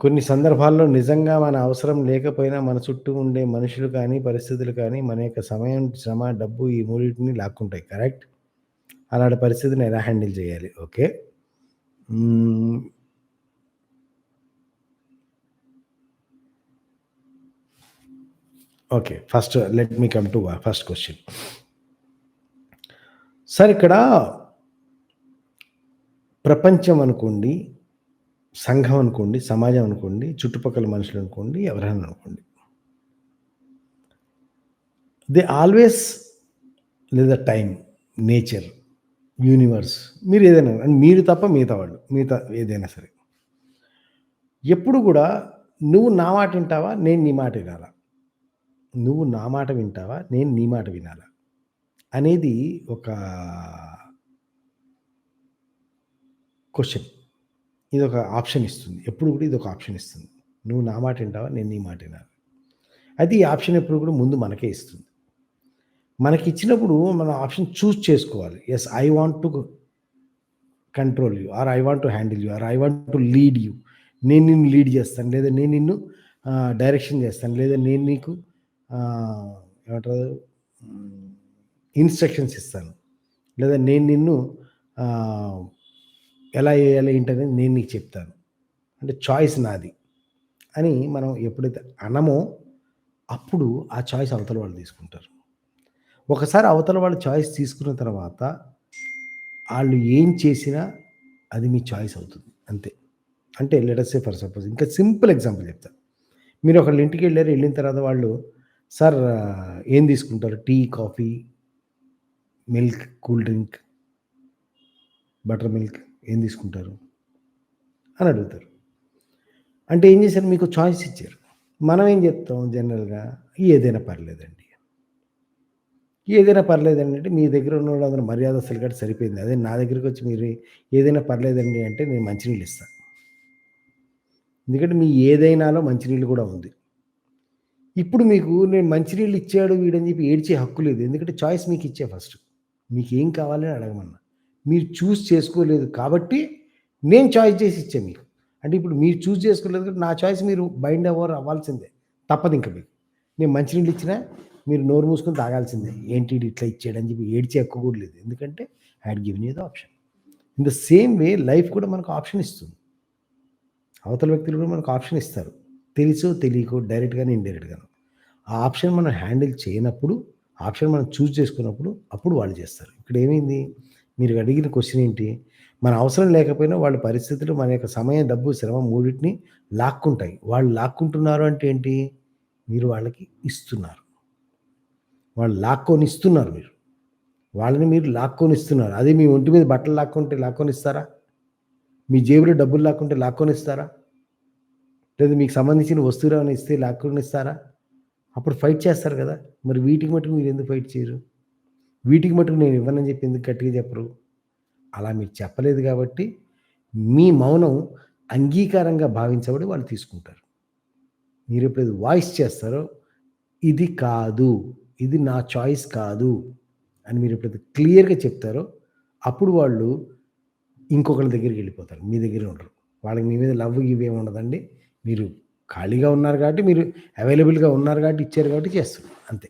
కొన్ని సందర్భాల్లో నిజంగా మన అవసరం లేకపోయినా మన చుట్టూ ఉండే మనుషులు కానీ, పరిస్థితులు కానీ మన యొక్క సమయం, శ్రమ, డబ్బు ఈ మూడింటిని లాక్కుంటాయి. కరెక్ట్? అలాంటి పరిస్థితిని ఎలా హ్యాండిల్ చేయాలి? Okay. Okay. First let me come to first question sir ఇక్కడ ప్రపంచం అనుకోండి, సంఘం అనుకోండి, సమాజం అనుకోండి, చుట్టుపక్కల మనుషులు అనుకోండి, ఎవరైనా అనుకోండి. దే ఆల్వేస్ లేదా టైం నేచర్, యూనివర్స్ మీరు ఏదైనా అండ్ మీరు తప్ప మిగతా వాళ్ళు. మిగతా ఏదైనా సరే. ఎప్పుడు కూడా నువ్వు నా మాట వింటావా? నేను నీ మాట వినాలా? నువ్వు నా మాట వింటావా? నేను నీ మాట వినాలా? అనేది ఒక క్వశ్చన్ ఇది ఇదొక ఆప్షన్ ఇస్తుంది. ఎప్పుడు కూడా ఇది ఒక ఆప్షన్ ఇస్తుంది. నువ్వు నా మాట వింటావా? నేను నీ మాట వినాలి అయితే ఈ ఆప్షన్ ఎప్పుడు కూడా ముందు మనకే ఇస్తుంది. మనకి ఇచ్చినప్పుడు మనం ఆప్షన్ చూజ్ చేసుకోవాలి. Yes I want to control you or I want to handle you or I want to lead you. నేను నిన్ను లీడ్ చేస్తాను. లేదా నేను నిన్ను డైరెక్షన్ చేస్తాను. లేదా నేను నీకు ఏమంటారు ఇన్‌స్ట్రక్షన్స్ ఇస్తాను. లేదా నేను నిన్ను ఎలా వేయాలి ఏంటనేది నేను నీకు చెప్తాను. అంటే చాయిస్ నాది. అని మనం ఎప్పుడైతే అనమో అప్పుడు ఆ చాయిస్ అవతల వాళ్ళు తీసుకుంటారు. ఒకసారి అవతల వాళ్ళు చాయిస్ తీసుకున్న తర్వాత వాళ్ళు ఏం చేసినా అది మీ చాయిస్ అవుతుంది. అంతే. అంటే లెటర్స్ ఫర్ సపోజ్ ఇంకా సింపుల్ ఎగ్జాంపుల్ చెప్తా. మీరు ఒకళ్ళ వెళ్ళారు వెళ్ళిన తర్వాత వాళ్ళు సార్ ఏం తీసుకుంటారు? Tea, coffee, milk, cool drink, butter milk ఏం తీసుకుంటారు? అని అడుగుతారు. అంటే ఏం చేశారు? మీకు చాయిస్ ఇచ్చారు. మనం ఏం చెప్తాం జనరల్‌గా ఏదైనా పర్లేదండి. ఏదైనా పర్లేదండి అంటే మీ దగ్గర ఉన్న మర్యాద అసలు కాబట్టి సరిపోయింది. అదే నా దగ్గరికొచ్చి మీరు ఏదైనా పర్లేదండి అంటే నేను మంచినీళ్ళు ఇస్తాను ఎందుకంటే మీ ఏదైనాలో మంచినీళ్ళు కూడా ఉంది. ఇప్పుడు మీకు నేను మంచినీళ్ళు ఇచ్చాడు వీడని చెప్పి ఏడ్చే హక్కు లేదు. ఎందుకంటే చాయిస్ మీకు ఇచ్చే ఫస్ట్. మీకేం కావాలని అడగమన్నా. మీరు చూస్ చేసుకోలేదు కాబట్టి నేను చాయిస్ చేసి ఇచ్చా మీకు. అంటే ఇప్పుడు మీరు చూస్ చేసుకోలేదు కాబట్టి నా చాయిస్ మీరు బైండ్ అవర్ అవ్వాల్సిందే. తప్పదు ఇంకా మీకు. నేను మంచినీళ్ళు ఇచ్చినా మీరు నోరు మూసుకొని తాగాల్సిందే. ఏంటి ఇట్లా ఇచ్చాడని చెప్పి ఏడ్చి హక్కు కూడా లేదు. ఎందుకంటే had given you the option. In the same way life కూడా మనకు ఆప్షన్ ఇస్తుంది. అవతల వ్యక్తులు కూడా మనకు ఆప్షన్ ఇస్తారు. తెలుసో తెలియకో డైరెక్ట్‌గానో, ఇండైరెక్ట్‌గానో. ఆ ఆప్షన్ మనం హ్యాండిల్ చేయనప్పుడు, ఆప్షన్ మనం చూస్ చేసుకున్నప్పుడు అప్పుడు వాళ్ళు చేస్తారు. ఇక్కడ ఏమైంది? మీరు అడిగిన క్వశ్చన్ ఏంటి? మన అవసరం లేకపోయినా వాళ్ళ పరిస్థితులు మన యొక్క సమయం, డబ్బు, శ్రమ మూడింటిని లాక్కుంటాయి. వాళ్ళు లాక్కుంటున్నారు అంటే ఏంటి? మీరు వాళ్ళకి ఇస్తున్నారు. వాళ్ళు లాక్కొని ఇస్తున్నారు మీరు. వాళ్ళని మీరు లాక్కొని ఇస్తున్నారు. అదే మీ ఒంటి మీద బట్టలు లాక్కుంటే లాక్కొని ఇస్తారా? మీ జేబులో డబ్బులు లాక్కుంటే లాక్కొని ఇస్తారా? లేదా మీకు సంబంధించిన వస్తువులు ఏమైనా ఇస్తే లాక్కొని ఇస్తారా? అప్పుడు ఫైట్ చేస్తారు కదా! మరి వీటికి మటుకు మీరు ఎందుకు ఫైట్ చేయరు? వీటికి మటుకు నేను ఇవ్వనని చెప్పి ఎందుకు గట్టిగా చెప్పరు? అలా మీరు చెప్పలేదు కాబట్టి మీ మౌనం అంగీకారంగా భావించబడి వాళ్ళు తీసుకుంటారు. మీరు ఎప్పుడైతే వాయిస్ చేస్తారో ఇది కాదు. ఇది నా చాయిస్ కాదు. అని మీరు ఎప్పుడైతే క్లియర్‌గా చెప్తారో అప్పుడు వాళ్ళు ఇంకొకరి దగ్గరికి వెళ్ళిపోతారు. మీ దగ్గరే ఉండరు. వాళ్ళకి మీ మీద లవ్ గివ్ ఏమి ఉండదండి. మీరు ఖాళీగా ఉన్నారు కాబట్టి మీరు అవైలబుల్‌గా ఉన్నారు కాబట్టి ఇచ్చారు కాబట్టి చేస్తున్నారు. అంతే.